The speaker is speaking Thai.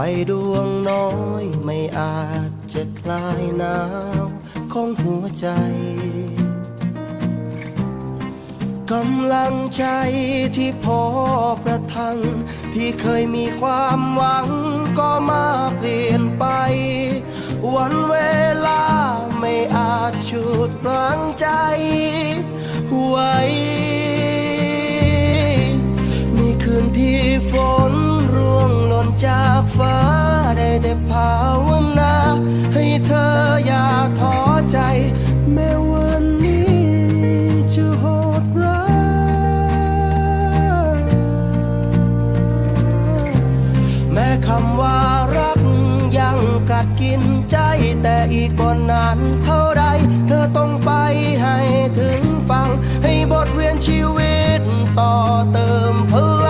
ไฟดวงน้อยไม่อาจจะคลายหนาวของหัวใจ กำลังใจที่พอประทัง ที่เคยมีความหวังก็มาเปลี่ยนไป วันเวลาไม่อาจฉุดรั้งใจไว้ ก่อนนานเท่าไร เธอต้องไปให้ถึงฟัง ให้บทเรียนชีวิตต่อเติมเพื่อ